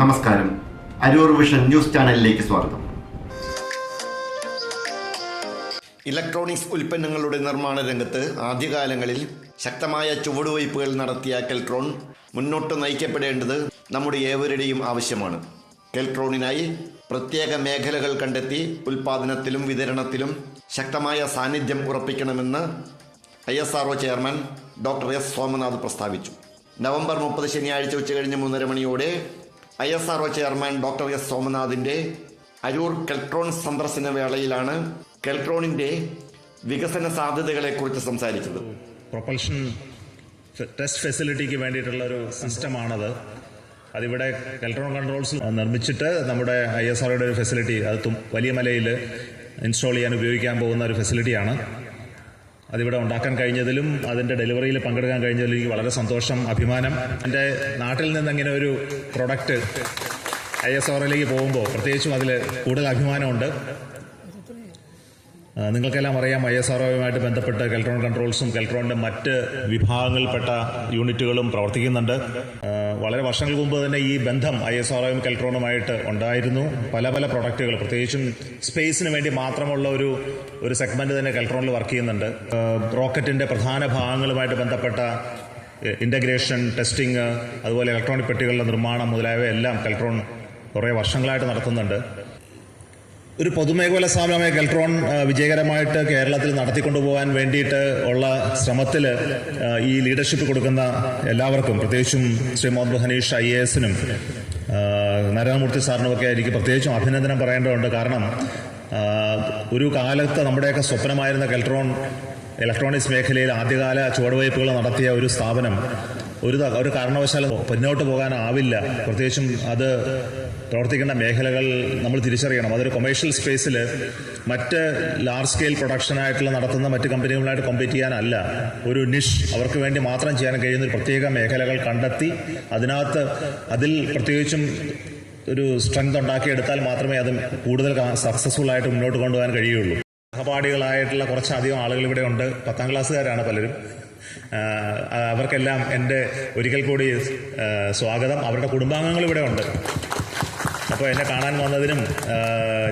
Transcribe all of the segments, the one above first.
നമസ്കാരം. Aroor vision news ചാനലിലേക്ക് സ്വാഗതം. ഇലക്ട്രോണിക്സ് ഉൽപ്പന്നങ്ങളുടെ നിർമ്മാണ രംഗത്ത് ആദ്യകാലങ്ങളിൽ ശക്തമായ ചുവടുവയ്പ്പുകൾ നടത്തിയ കെൽട്രോൺ മുന്നോട്ട് നയിക്കപ്പെടേണ്ടത് നമ്മുടെ ഏവരുടെയും ആവശ്യമാണ്. കെൽട്രോണിനായി പ്രത്യേക മേഖലകൾ കണ്ടെത്തി ഉൽപാദനത്തിലും വിതരണത്തിലും ശക്തമായ സാന്നിധ്യം ഉറപ്പിക്കണമെന്ന് I S R chairman doctor S. Somanath പ്രസ്താവിച്ചു. നവംബർ മുപ്പത് ശനിയാഴ്ച ഉച്ചകഴിഞ്ഞ് മൂന്നര മണിയോടെ I S R chairman doctor S സോമനാഥിന്റെ Aroor Keltron സന്ദർശന വേളയിലാണ് കെൽട്രോണിന്റെ വികസന സാധ്യതകളെക്കുറിച്ച് സംസാരിച്ചത്. പ്രൊപ്പൽഷൻ ടെസ്റ്റ് ഫെസിലിറ്റിക്ക് വേണ്ടിയിട്ടുള്ള ഒരു സിസ്റ്റമാണത്. അതിവിടെ കെൽട്രോൺ കൺട്രോൾസ് നിർമ്മിച്ചിട്ട് നമ്മുടെ ഐ എസ് ആർഒയുടെ ഒരു ഫെസിലിറ്റി അത് വലിയ മലയിൽ ഇൻസ്റ്റാൾ ചെയ്യാൻ ഉപയോഗിക്കാൻ പോകുന്ന ഒരു ഫെസിലിറ്റിയാണ്. അതിവിടെ ഉണ്ടാക്കാൻ കഴിഞ്ഞതിലും അതിന്റെ ഡെലിവറിയിൽ പങ്കെടുക്കാൻ കഴിഞ്ഞതിലും എനിക്ക് വളരെ സന്തോഷം അഭിമാനം. എന്റെ നാട്ടിൽ നിന്ന് അങ്ങനെ ഒരു പ്രൊഡക്റ്റ് ഐ എസ് ആറിലേക്ക് പോകുമ്പോൾ പ്രത്യേകിച്ചും അതിൽ കൂടുതൽ അഭിമാനമുണ്ട്. നിങ്ങൾക്കെല്ലാം അറിയാം ഐ എസ് ആർഒയുമായിട്ട് ബന്ധപ്പെട്ട് കെൽട്രോൺ കൺട്രോൾസും കെൽട്രോണിന്റെ മറ്റ് വിഭാഗങ്ങളിൽപ്പെട്ട യൂണിറ്റുകളും പ്രവർത്തിക്കുന്നുണ്ട്. വളരെ വർഷങ്ങൾക്ക് മുമ്പ് തന്നെ ഈ ബന്ധം ഐ എസ് ആർഒയും കെൽട്രോണുമായിട്ട് ഉണ്ടായിരുന്നു. പല പല പ്രൊഡക്റ്റുകൾ പ്രത്യേകിച്ചും സ്പേസിന് വേണ്ടി മാത്രമുള്ള ഒരു ഒരു സെഗ്മെന്റ് തന്നെ കെൽട്രോണിൽ വർക്ക് ചെയ്യുന്നുണ്ട്. റോക്കറ്റിന്റെ പ്രധാന ഭാഗങ്ങളുമായിട്ട് ബന്ധപ്പെട്ട ഇന്റഗ്രേഷൻ ടെസ്റ്റിംഗ് അതുപോലെ ഇലക്ട്രോണിക് പെട്ടികളുടെ നിർമ്മാണം മുതലായവയെല്ലാം കെൽട്രോൺ കുറേ വർഷങ്ങളായിട്ട് നടത്തുന്നുണ്ട്. ഒരു പൊതുമേഖല സ്ഥാപനമായ കെൽട്രോൺ വിജയകരമായിട്ട് കേരളത്തിൽ നടത്തിക്കൊണ്ടുപോകാൻ വേണ്ടിയിട്ട് ഉള്ള ശ്രമത്തിൽ ഈ ലീഡർഷിപ്പ് കൊടുക്കുന്ന എല്ലാവർക്കും പ്രത്യേകിച്ചും ശ്രീ മുഹമ്മദ് ഹനീഷ് ഐ എ എസിനും നരേന്ദ്രമൂർത്തി സാറിനുമൊക്കെ എനിക്ക് പ്രത്യേകിച്ചും അഭിനന്ദനം പറയേണ്ടതുണ്ട്. കാരണം ഒരു കാലത്ത് നമ്മുടെയൊക്കെ സ്വപ്നമായിരുന്ന കെൽട്രോൺ ഇലക്ട്രോണിക്സ് മേഖലയിൽ ആദ്യകാല ചുവടുവയ്പ്പുകൾ നടത്തിയ ഒരു സ്ഥാപനം ഒരു ഒരു കാരണവശാലും മുന്നോട്ട് പോകാനാവില്ല. പ്രത്യേകിച്ചും അത് പ്രവർത്തിക്കേണ്ട മേഖലകൾ നമ്മൾ തിരിച്ചറിയണം. അതൊരു കൊമേഴ്ഷ്യൽ സ്പേസിൽ മറ്റ് ലാർജ് സ്കെയിൽ പ്രൊഡക്ഷനായിട്ടുള്ള നടത്തുന്ന മറ്റ് കമ്പനികളുമായിട്ട് കോമ്പീറ്റ് ചെയ്യാനല്ല. ഒരു നിഷ് അവർക്ക് വേണ്ടി മാത്രം ചെയ്യാൻ കഴിയുന്ന ഒരു പ്രത്യേക മേഖലകൾ കണ്ടെത്തി അതിനകത്ത് അതിൽ പ്രത്യേകിച്ചും ഒരു സ്ട്രെങ്ത് ഉണ്ടാക്കിയെടുത്താൽ മാത്രമേ അത് കൂടുതൽ സക്സസ്ഫുൾ ആയിട്ട് മുന്നോട്ട് കൊണ്ടുപോകാൻ കഴിയുള്ളൂ. സഹപാഠികളായിട്ടുള്ള കുറച്ചധികം ആളുകൾ ഇവിടെ ഉണ്ട്. പത്താം ക്ലാസ്സുകാരാണ് പലരും. അവർക്കെല്ലാം എന്റെ ഒരിക്കൽ കൂടി സ്വാഗതം. അവരുടെ കുടുംബാംഗങ്ങൾ ഇവിടെ ഉണ്ട്. അപ്പോൾ എന്നെ കാണാൻ വന്നതിനും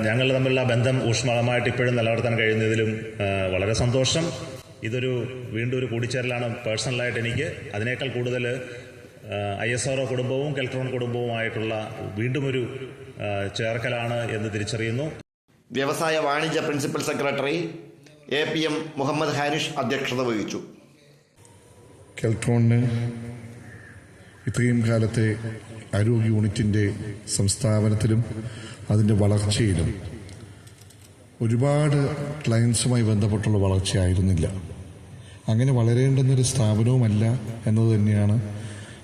ഞങ്ങൾ തമ്മിലുള്ള ബന്ധം ഊഷ്മളമായിട്ട് ഇപ്പോഴും നിലനിർത്താൻ കഴിയുന്നതിലും വളരെ സന്തോഷം. ഇതൊരു വീണ്ടും ഒരു കൂടിച്ചേരലാണ് പേഴ്സണലായിട്ട് എനിക്ക്. അതിനേക്കാൾ കൂടുതൽ ഐ എസ് ആർ കുടുംബവും കെൽട്രോൺ കുടുംബവുമായിട്ടുള്ള വീണ്ടും ഒരു ചേർക്കലാണ് എന്ന് തിരിച്ചറിയുന്നു. വ്യവസായ വാണിജ്യ principal secretary A P M Muhammad Harish അധ്യക്ഷത വഹിച്ചു. കെൽട്രോണിന് ഇത്രയും കാലത്തെ ആരോഗ്യ യൂണിറ്റിന്റെ സംസ്ഥാപനത്തിലും അതിന്റെ വളർച്ചയിലും ഒരുപാട് ക്ലയൻസുമായി ബന്ധപ്പെട്ടുള്ള വളർച്ചയായിരുന്നില്ല. അങ്ങനെ വളരേണ്ടുന്നൊരു സ്ഥാപനവുമല്ല എന്നത് തന്നെയാണ്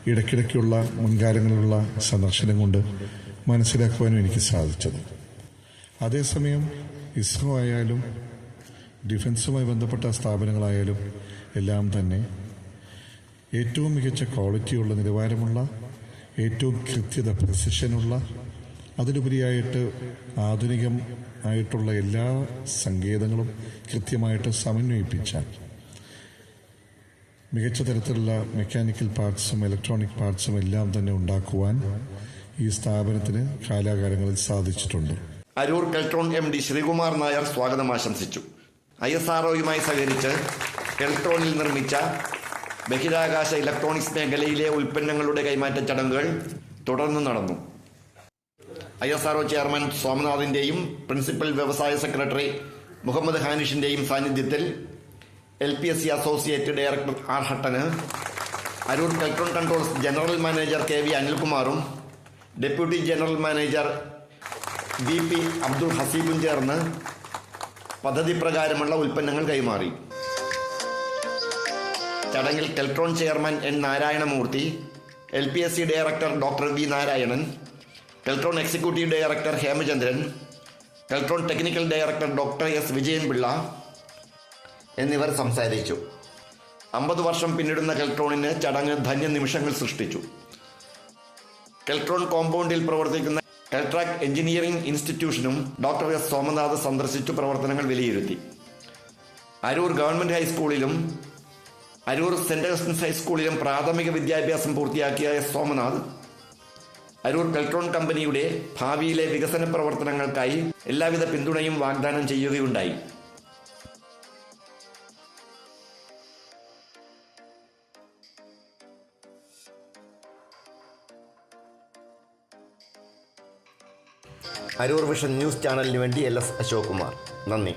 ഇടയ്ക്കിടയ്ക്കുള്ള മുൻകാലങ്ങളിലുള്ള സന്ദർശനം കൊണ്ട് മനസ്സിലാക്കുവാനും എനിക്ക് സാധിച്ചത്. അതേസമയം ഇസ്രോ ആയാലും ഡിഫൻസുമായി ബന്ധപ്പെട്ട സ്ഥാപനങ്ങളായാലും എല്ലാം തന്നെ ഏറ്റവും മികച്ച ക്വാളിറ്റിയുള്ള നിലവാരമുള്ള ഏറ്റവും കൃത്യത പ്രസിഷനുള്ള അതിലുപരിയായിട്ട് ആധുനികം ആയിട്ടുള്ള എല്ലാ സങ്കേതങ്ങളും കൃത്യമായിട്ട് സമന്വയിപ്പിച്ചാൽ മികച്ച തരത്തിലുള്ള മെക്കാനിക്കൽ പാർട്സും ഇലക്ട്രോണിക് പാർട്സും എല്ലാം തന്നെ ഉണ്ടാക്കുവാൻ ഈ സ്ഥാപനത്തിന് കാലാകാലങ്ങളിൽ സാധിച്ചിട്ടുണ്ട്. അരൂർ കെൽട്രോൺ എം ഡി ശ്രീകുമാർ നായർ സ്വാഗതം ആശംസിച്ചു. ഐ എസ് ആർഒയുമായി സഹകരിച്ച് കെൽട്രോണിൽ നിർമ്മിച്ച ബഹിരാകാശ ഇലക്ട്രോണിക്സ് മേഖലയിലെ ഉൽപ്പന്നങ്ങളുടെ കൈമാറ്റ ചടങ്ങുകൾ തുടർന്ന് നടന്നു. I S R O chairman സോമനാഥിന്റെയും principal വ്യവസായ സെക്രട്ടറി മുഹമ്മദ് ഹാനിഷിന്റെയും സാന്നിധ്യത്തിൽ L P S C associate director R ഹട്ടന് Aroor electron controls general manager K V അനിൽകുമാറും deputy general manager V P Abdul ഹസീബും ചേർന്ന് പദ്ധതി പ്രകാരമുള്ള ഉൽപ്പന്നങ്ങൾ കൈമാറി. ചടങ്ങിൽ Keltron chairman N Narayanamurthy L P S C director doctor V Narayanan Keltron executive director Hemachandran Keltron technical director doctor S Vijayan Pillai എന്നിവർ സംസാരിച്ചു. അമ്പത് വർഷം പിന്നിടുന്ന കെൽട്രോണിന് ചടങ്ങ് ധന്യ നിമിഷങ്ങൾ സൃഷ്ടിച്ചു. കെൽട്രോൺ കോമ്പൗണ്ടിൽ പ്രവർത്തിക്കുന്ന കെൽട്രാക് എഞ്ചിനീയറിംഗ് ഇൻസ്റ്റിറ്റ്യൂഷനും ഡോക്ടർ എസ് സോമനാഥ് സന്ദർശിച്ചു പ്രവർത്തനങ്ങൾ വിലയിരുത്തി. അരൂർ ഗവൺമെന്റ് ഹൈസ്കൂളിലും അരൂർ സെന്റ് ഓഗസ്റ്റിൻസ് ഹൈസ്കൂളിലും പ്രാഥമിക വിദ്യാഭ്യാസം പൂർത്തിയാക്കിയ സോമനാഥ് അരൂർ കൽട്രോൺ കമ്പനിയുടെ ഭാവിയിലെ വികസന പ്രവർത്തനങ്ങൾക്കായി എല്ലാവിധ പിന്തുണയും വാഗ്ദാനം ചെയ്യുകയുണ്ടായി. അരൂർ വിഷൻ ന്യൂസ് ചാനലിന് വേണ്ടി എൽ എസ് അശോക് കുമാർ നന്ദി.